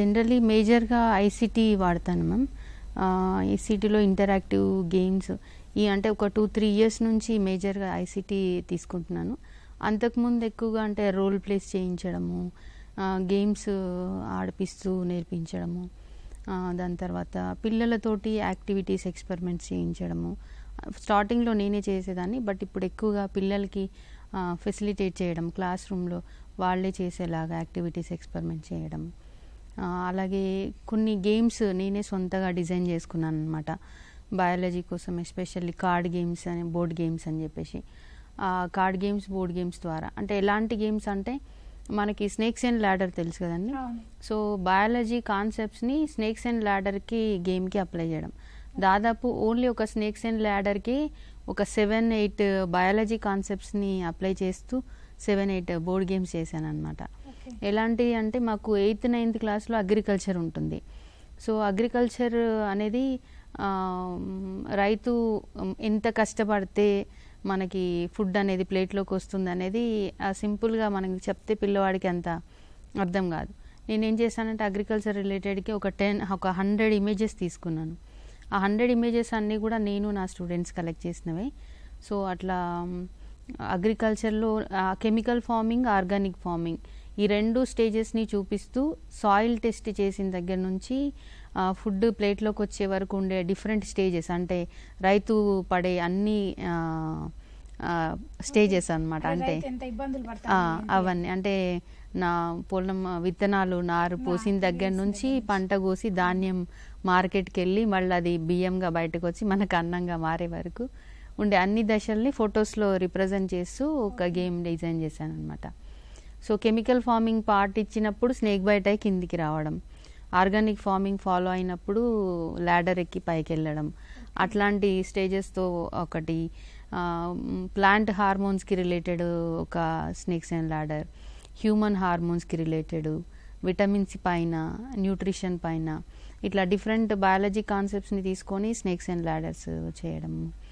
Generally మేజర్గా ICT వాడతాను ma'am ఐసీటీలో interactive games ఈ అంటే ఒక టూ త్రీ ఇయర్స్ నుంచి మేజర్గా ఐసీటీ తీసుకుంటున్నాను. అంతకుముందు ఎక్కువగా అంటే రోల్ ప్లేస్ చేయించడము గేమ్స్ ఆడిపిస్తూ నేర్పించడము దాని తర్వాత పిల్లలతోటి యాక్టివిటీస్ ఎక్స్పెరిమెంట్స్ చేయించడము. స్టార్టింగ్లో నేనే చేసేదాన్ని బట్ ఇప్పుడు ఎక్కువగా పిల్లలకి ఫెసిలిటేట్ చేయడం క్లాస్ రూమ్లో వాళ్ళే చేసేలాగా యాక్టివిటీస్ ఎక్స్పెరిమెంట్ చేయడం. అలాగే కొన్ని గేమ్స్ నేనే సొంతగా డిజైన్ చేసుకున్నాను అనమాట బయాలజీ కోసం ఎస్పెషల్లీ కార్డ్ గేమ్స్ అని బోర్డ్ గేమ్స్ అని చెప్పేసి. కార్డ్ గేమ్స్ బోర్డ్ గేమ్స్ ద్వారా. అంటే ఎలాంటి గేమ్స్ అంటే మనకి స్నేక్స్ అండ్ ల్యాడర్ తెలుసు కదండి. సో బయాలజీ కాన్సెప్ట్స్ని స్నేక్స్ అండ్ ల్యాడర్కి గేమ్కి అప్లై చేయడం. దాదాపు ఓన్లీ ఒక స్నేక్స్ అండ్ ల్యాడర్కి ఒక సెవెన్ ఎయిట్ బయాలజీ కాన్సెప్ట్స్ని అప్లై చేస్తూ సెవెన్ ఎయిట్ బోర్డ్ గేమ్స్ చేశాను అనమాట. ఎలాంటి అంటే మాకు ఎయిత్ నైన్త్ క్లాస్లో అగ్రికల్చర్ ఉంటుంది. సో అగ్రికల్చర్ అనేది రైతు ఎంత కష్టపడితే మనకి ఫుడ్ అనేది ప్లేట్లోకి వస్తుంది అనేది ఆ, సింపుల్గా మనకి చెప్తే పిల్లవాడికి అంత అర్థం కాదు. నేనేం చేశానంటే అగ్రికల్చర్ రిలేటెడ్కి ఒక టెన్ ఒక హండ్రెడ్ ఇమేజెస్ తీసుకున్నాను. ఆ హండ్రెడ్ ఇమేజెస్ అన్నీ కూడా నేను నా స్టూడెంట్స్ కలెక్ట్ చేసినవే. సో అట్లా అగ్రికల్చర్లో కెమికల్ ఫార్మింగ్ ఆర్గానిక్ ఫార్మింగ్ ఈ రెండు స్టేజెస్ని చూపిస్తూ సాయిల్ టెస్ట్ చేసిన దగ్గర నుంచి ఫుడ్ ప్లేట్లోకి వచ్చే వరకు ఉండే డిఫరెంట్ స్టేజెస్ అంటే రైతు పడే అన్ని స్టేజెస్ అన్నమాట. అదే అంటే? అవన్నీ. అంటే నా పొలం విత్తనాలు నారు పోసిన దగ్గర నుంచి పంట కోసి ధాన్యం మార్కెట్కి వెళ్ళి మళ్ళీ అది బియ్యంగా బయటకు వచ్చి మనకు అన్నంగా మారే వరకు ఉండే అన్ని దశల్ని ఫొటోస్లో రిప్రజెంట్ చేస్తూ ఒక గేమ్ డిజైన్ చేశాను అనమాట సో కెమికల్ ఫార్మింగ్ పార్ట్ ఇచ్చినప్పుడు స్నేక్ బైట్ అయి కిందికి రావడం. ఆర్గానిక్ ఫార్మింగ్ ఫాలో అయినప్పుడు ల్యాడర్ ఎక్కి పైకి వెళ్ళడం. అట్లాంటి స్టేజెస్తో ఒకటి ప్లాంట్ హార్మోన్స్కి రిలేటెడ్ ఒక స్నేక్స్ అండ్ ల్యాడర్ హ్యూమన్ హార్మోన్స్కి రిలేటెడ్ విటమిన్స్ పైన న్యూట్రిషన్ పైన ఇట్లా డిఫరెంట్ బయాలజీ కాన్సెప్ట్స్ని తీసుకొని స్నేక్స్ అండ్ ల్యాడర్స్ చేయడం.